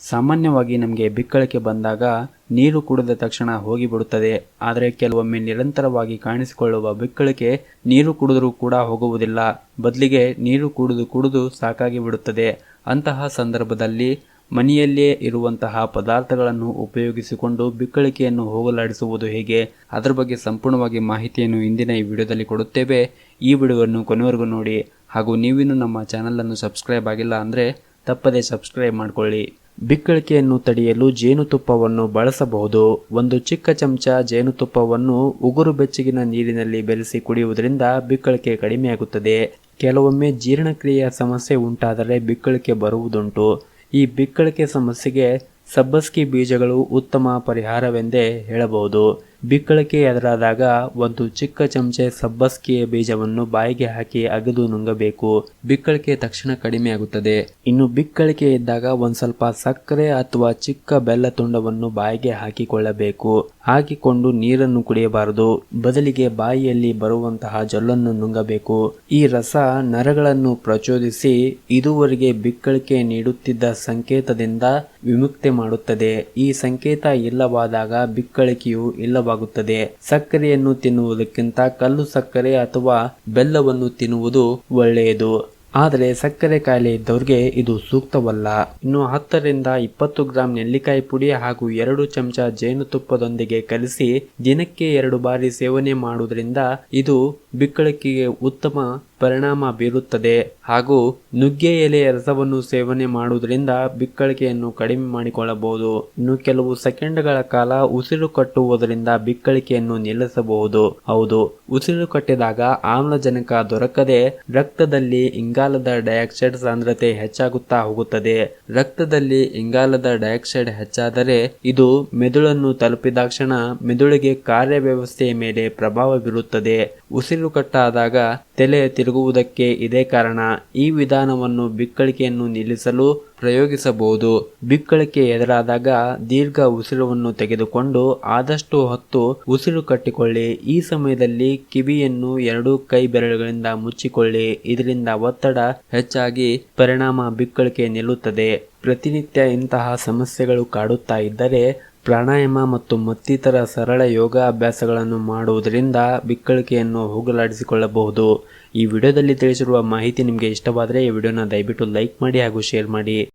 ಸಾಮಾನ್ಯವಾಗಿ ನಮಗೆ ಬಿಕ್ಕಳಿಕೆ ಬಂದಾಗ ನೀರು ಕುಡಿದ ತಕ್ಷಣ ಹೋಗಿಬಿಡುತ್ತದೆ. ಆದರೆ ಕೆಲವೊಮ್ಮೆ ನಿರಂತರವಾಗಿ ಕಾಣಿಸಿಕೊಳ್ಳುವ ಬಿಕ್ಕಳಿಕೆ ನೀರು ಕುಡಿದರೂ ಕೂಡ ಹೋಗುವುದಿಲ್ಲ. ಬದಲಿಗೆ ನೀರು ಕುಡಿದು ಕುಡಿದು ಸಾಕಾಗಿ ಬಿಡುತ್ತದೆ ಅಂತಹ ಸಂದರ್ಭದಲ್ಲಿ ಮನೆಯಲ್ಲಿಯೇ ಇರುವಂತಹ ಪದಾರ್ಥಗಳನ್ನು ಉಪಯೋಗಿಸಿಕೊಂಡು ಬಿಕ್ಕಳಿಕೆಯನ್ನು ಹೋಗಲಾಡಿಸುವುದು ಹೇಗೆ? ಅದರ ಬಗ್ಗೆ ಸಂಪೂರ್ಣವಾಗಿ ಮಾಹಿತಿಯನ್ನು ಇಂದಿನ ಈ ವಿಡಿಯೋದಲ್ಲಿ ಕೊಡುತ್ತೇವೆ. ಈ ವಿಡಿಯೋವನ್ನು ಕೊನೆವರೆಗೂ ನೋಡಿ. ಹಾಗೂ ನೀವಿನ್ನು ನಮ್ಮ ಚಾನಲನ್ನು ಸಬ್ಸ್ಕ್ರೈಬ್ ಆಗಿಲ್ಲ ಅಂದರೆ ತಪ್ಪದೇ ಸಬ್ಸ್ಕ್ರೈಬ್ ಮಾಡಿಕೊಳ್ಳಿ. ಬಿಕ್ಕಳಿಕೆಯನ್ನು ತಡೆಯಲು ಜೇನುತುಪ್ಪವನ್ನು ಬಳಸಬಹುದು. ಒಂದು ಚಿಕ್ಕ ಚಮಚ ಜೇನುತುಪ್ಪವನ್ನು ಉಗುರು ಬೆಚ್ಚಗಿನ ನೀರಿನಲ್ಲಿ ಬೆರೆಸಿ ಕುಡಿಯುವುದರಿಂದ ಬಿಕ್ಕಳಿಕೆ ಕಡಿಮೆಯಾಗುತ್ತದೆ. ಕೆಲವೊಮ್ಮೆ ಜೀರ್ಣಕ್ರಿಯೆಯ ಸಮಸ್ಯೆ ಉಂಟಾದರೆ ಬಿಕ್ಕಳಿಕೆ ಬರುವುದುಂಟು. ಈ ಬಿಕ್ಕಳಿಕೆ ಸಮಸ್ಯೆಗೆ ಸಬ್ಬಸ್ಗಿ ಬೀಜಗಳು ಉತ್ತಮ ಪರಿಹಾರವೆಂದೇ ಹೇಳಬಹುದು. ಬಿಕ್ಕಳಿಕೆ ಎದುರಾದಾಗ ಒಂದು ಚಿಕ್ಕ ಚಮಚೆ ಸಬ್ಬಸ್ಕಿಯ ಬೀಜವನ್ನು ಬಾಯಿಗೆ ಹಾಕಿ ಅಗದು ನುಂಗಬೇಕು. ಬಿಕ್ಕಳಿಕೆ ತಕ್ಷಣ ಕಡಿಮೆಯಾಗುತ್ತದೆ ಇನ್ನು ಬಿಕ್ಕಳಿಕೆ ಇದ್ದಾಗ ಒಂದ್ ಸ್ವಲ್ಪ ಸಕ್ಕರೆ ಅಥವಾ ಚಿಕ್ಕ ಬೆಲ್ಲ ತುಂಡವನ್ನು ಬಾಯಿಗೆ ಹಾಕಿಕೊಳ್ಳಬೇಕು. ಹಾಕಿಕೊಂಡು ನೀರನ್ನು ಕುಡಿಯಬಾರದು. ಬದಲಿಗೆ ಬಾಯಿಯಲ್ಲಿ ಬರುವಂತಹ ಜೊಲ್ಲನ್ನು ನುಂಗಬೇಕು. ಈ ರಸ ನರಗಳನ್ನು ಪ್ರಚೋದಿಸಿ ಇದುವರೆಗೆ ಬಿಕ್ಕಳಿಕೆ ನೀಡುತ್ತಿದ್ದ ಸಂಕೇತದಿಂದ ವಿಮುಕ್ತಿ ಮಾಡುತ್ತದೆ. ಈ ಸಂಕೇತ ಇಲ್ಲವಾದಾಗ ಬಿಕ್ಕಳಿಕೆಯು ಇಲ್ಲವಾಗುತ್ತದೆ ಸಕ್ಕರೆಯನ್ನು ತಿನ್ನುವುದಕ್ಕಿಂತ ಕಲ್ಲು ಸಕ್ಕರೆ ಅಥವಾ ಬೆಲ್ಲವನ್ನು ತಿನ್ನುವುದು ಒಳ್ಳೆಯದು. ಆದರೆ ಸಕ್ಕರೆ ಕಾಯಿಲೆ ಇದ್ದವ್ರಿಗೆ ಇದು ಸೂಕ್ತವಲ್ಲ. ಇನ್ನು ಹತ್ತರಿಂದ ಇಪ್ಪತ್ತು ಗ್ರಾಂ ನೆಲ್ಲಿಕಾಯಿ ಪುಡಿ ಹಾಗೂ ಎರಡು ಚಮಚ ಜೇನುತುಪ್ಪದೊಂದಿಗೆ ಕಲಿಸಿ ದಿನಕ್ಕೆ ಎರಡು ಬಾರಿ ಸೇವನೆ ಮಾಡುವುದರಿಂದ ಇದು ಬಿಕ್ಕಳಿಕೆಗೆ ಉತ್ತಮ ಪರಿಣಾಮ ಬೀರುತ್ತದೆ. ಹಾಗೂ ನುಗ್ಗೆ ಎಲೆಯ ರಸವನ್ನು ಸೇವನೆ ಮಾಡುವುದರಿಂದ ಬಿಕ್ಕಳಿಕೆಯನ್ನು ಕಡಿಮೆ ಮಾಡಿಕೊಳ್ಳಬಹುದು. ಇನ್ನು ಕೆಲವು ಸೆಕೆಂಡ್ಗಳ ಕಾಲ ಉಸಿರು ಕಟ್ಟುವುದರಿಂದ ಬಿಕ್ಕಳಿಕೆಯನ್ನು ನಿಲ್ಲಿಸಬಹುದು. ಹೌದು, ಉಸಿರು ಕಟ್ಟಿದಾಗ ಆಮ್ಲಜನಕ ದೊರಕದೆ ರಕ್ತದಲ್ಲಿ ಇಂಗಾಲದ ಡೈಆಕ್ಸೈಡ್ ಸಾಂದ್ರತೆ ಹೆಚ್ಚಾಗುತ್ತಾ ಹೋಗುತ್ತದೆ. ರಕ್ತದಲ್ಲಿ ಇಂಗಾಲದ ಡೈಆಕ್ಸೈಡ್ ಹೆಚ್ಚಾದರೆ ಇದು ಮೆದುಳನ್ನು ತಲುಪಿದಾಕ್ಷಣ ಮೆದುಳಿಗೆ ಕಾರ್ಯವ್ಯವಸ್ಥೆಯ ಮೇಲೆ ಪ್ರಭಾವ ಬೀರುತ್ತದೆ. ಉಸಿರು ಕಟ್ಟಾದಾಗ ತಲೆ ತಿರುಗುವುದಕ್ಕೆ ಇದೇ ಕಾರಣ. ಈ ವಿಧಾನವನ್ನು ಬಿಕ್ಕಳಿಕೆಯನ್ನು ನಿಲ್ಲಿಸಲು ಪ್ರಯೋಗಿಸಬಹುದು. ಬಿಕ್ಕಳಿಕೆ ಎದುರಾದಾಗ ದೀರ್ಘ ಉಸಿರವನ್ನು ತೆಗೆದುಕೊಂಡು ಆದಷ್ಟು ಹೊತ್ತು ಉಸಿರು ಕಟ್ಟಿಕೊಳ್ಳಿ. ಈ ಸಮಯದಲ್ಲಿ ಕಿವಿಯನ್ನು ಎರಡು ಕೈ ಬೆರಳುಗಳಿಂದ ಮುಚ್ಚಿಕೊಳ್ಳಿ. ಇದರಿಂದ ಒತ್ತಡ ಹೆಚ್ಚಾಗಿ ಪರಿಣಾಮ ಬಿಕ್ಕಳಿಕೆ ನಿಲ್ಲುತ್ತದೆ. ಪ್ರತಿನಿತ್ಯ ಇಂತಹ ಸಮಸ್ಯೆಗಳು ಕಾಡುತ್ತಾ ಇದ್ದರೆ ಪ್ರಾಣಾಯಾಮ ಮತ್ತು ಮತ್ತಿತರ ಸರಳ ಯೋಗ ಅಭ್ಯಾಸಗಳನ್ನು ಮಾಡುವುದರಿಂದ ಬಿಕ್ಕಳಿಕೆಯನ್ನು ಹೋಗಲಾಡಿಸಿಕೊಳ್ಳಬಹುದು. ಈ ವಿಡಿಯೋದಲ್ಲಿ ತಿಳಿಸಿರುವ ಮಾಹಿತಿ ನಿಮಗೆ ಇಷ್ಟವಾದರೆ ಈ ವಿಡಿಯೋನ ದಯವಿಟ್ಟು ಲೈಕ್ ಮಾಡಿ ಹಾಗೂ ಶೇರ್ ಮಾಡಿ.